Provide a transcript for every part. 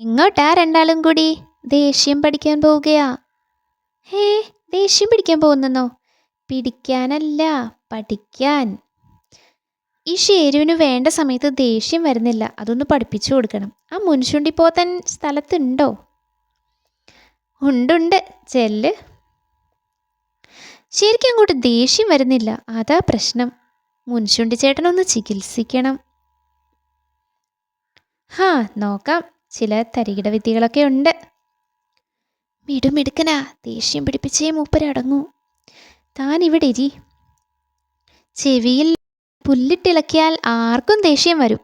ഇങ്ങോട്ടാ രണ്ടാളും കൂടി. ദേഷ്യം പഠിക്കാൻ പോവുകയാ. ഹേ ദേഷ്യം പിടിക്കാൻ പോകുന്നെന്നോ? പിടിക്കാനല്ല പഠിക്കാൻ. ഈ ഷേരുവിന് വേണ്ട സമയത്ത് ദേഷ്യം വരുന്നില്ല. അതൊന്ന് പഠിപ്പിച്ചു കൊടുക്കണം. ആ മുൻശുണ്ടി പോത്തൻ സ്ഥലത്തുണ്ടോ? ഉണ്ടുണ്ട്. ചെല്ല്. ശരിക്കും അങ്ങോട്ട് ദേഷ്യം വരുന്നില്ല. അതാ പ്രശ്നം. മുൻശുണ്ടി ചേട്ടനൊന്ന് ചികിത്സിക്കണം. ഹാ നോക്കാം. ചില തരികിട വിദ്യകളൊക്കെ ഉണ്ട്. മിടുമിടുക്കനാ ദേഷ്യം പിടിപ്പിച്ചേ മൂപ്പരടങ്ങൂ താൻ ഇവിടെ ഇരി. ചെവിയിൽ പുല്ലിട്ടിളക്കിയാൽ ആർക്കും ദേഷ്യം വരും.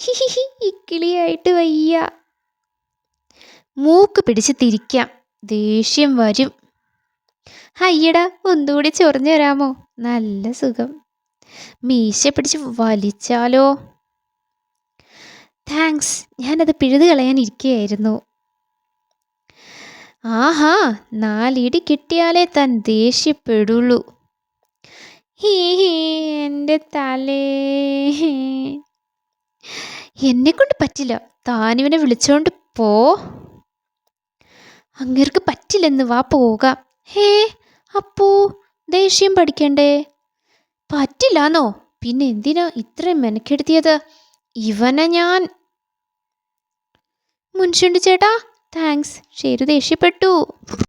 ഹിഹിഹി ഇക്കിളിയായിട്ട് വയ്യ. മൂക്ക് പിടിച്ച് തിരിക്കാം ദേഷ്യം വരും. അയ്യടാ ഒന്നുകൂടി ചൊറിഞ്ഞു തരാമോ നല്ല സുഖം. മീശ പിടിച്ച് വലിച്ചാലോ? ഞാനത് പിഴുതു കളയാനിരിക്കുകയായിരുന്നു ആഹാ നാലിടി കിട്ടിയാലേ താൻ ദേഷ്യപ്പെടുള്ളൂ. ഹീ ഹീ എന്റെ തലേ. എന്നെക്കൊണ്ട് പറ്റില്ല. താനിവനെ വിളിച്ചോണ്ട് പോ. അങ്ങേർക്ക് പറ്റില്ലെന്ന് വാ പോവുക. ഹേ അപ്പോ ദേഷ്യം പഠിക്കണ്ടേ? പറ്റില്ലാന്നോ? പിന്നെ എന്തിനാ ഇത്രയും മെനക്കെടുത്തിയത്? ഇവനെ ഞാൻ ముంచుండి చేటా. థ్యాంక్స్ చేరు పెట్టు